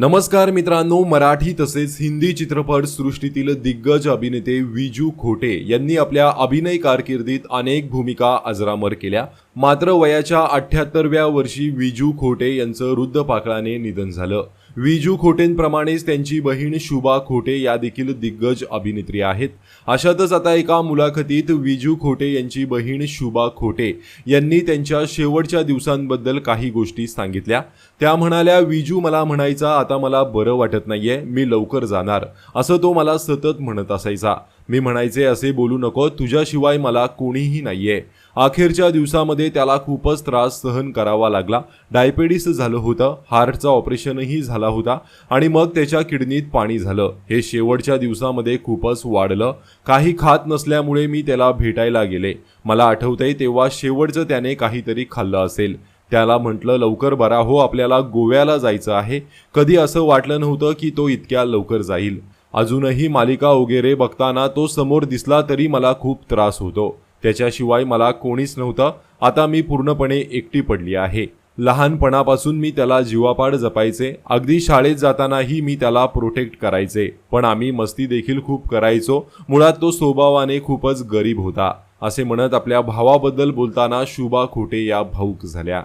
नमस्कार मित्रांनो मराठी तसेच हिंदी चित्रपट सृष्टीतील दिग्गज अभिनेते विजू खोटे यांनी आपल्या अभिनय कारकिर्दीत अनेक भूमिका अजरामर केल्या. मात्र वयाच्या अठ्याहत्तरव्या वर्षी विजू खोटे यांचं वृद्धपाकळाने निधन झालं. विजू खोटेंप्रमाणेच त्यांची बहीण शुभा खोटे या देखील दिग्गज अभिनेत्री आहेत. अशातच आता एका मुलाखतीत विजू खोटे यांची बहीण शुभा खोटे यांनी त्यांच्या शेवटच्या दिवसांबद्दल काही गोष्टी सांगितल्या. त्या म्हणाल्या विजू मला म्हणायचा आता मला बरं वाटत नाहीये मी लवकर जाणार. असं तो मला सतत म्हणत असायचा. मी म्हणायचे असे बोलू नको तुझ्याशिवाय मला कोणीही नाहीये. अखेरच्या दिवसामध्ये त्याला खूपच त्रास सहन करावा लागला. डायबेटीस झालं होतं हार्टचा ऑपरेशनही झाला होता आणि मग त्याच्या किडनीत पाणी झालं. हे शेवटच्या दिवसामध्ये खूपच वाढलं. काही खात नसल्यामुळे मी त्याला भेटायला गेले. मला आठवतंय तेव्हा शेवटचं त्याने काहीतरी खाल्लं असेल. त्याला म्हटलं लवकर बरा हो आपल्याला गोव्याला जायचं आहे. कधी असं वाटलं नव्हतं की तो इतक्या लवकर जाईल. अजूनही मालिका वगैरे बघताना तो समोर दिसला तरी मला खूप त्रास होतो. त्याच्याशिवाय मला कोणीच नव्हतं. आता मी पूर्णपणे एकटी पडली आहे. लहानपणापासून मी त्याला जीवापाड जपायचे. अगदी शाळेत जातानाही मी त्याला प्रोटेक्ट करायचे. पण आम्ही मस्ती देखील खूप करायचो. मुळात तो स्वभावाने खूपच गरीब होता. असे म्हणत आपल्या भावाबद्दल बोलताना शुभा खोटे या भाऊक झाल्या.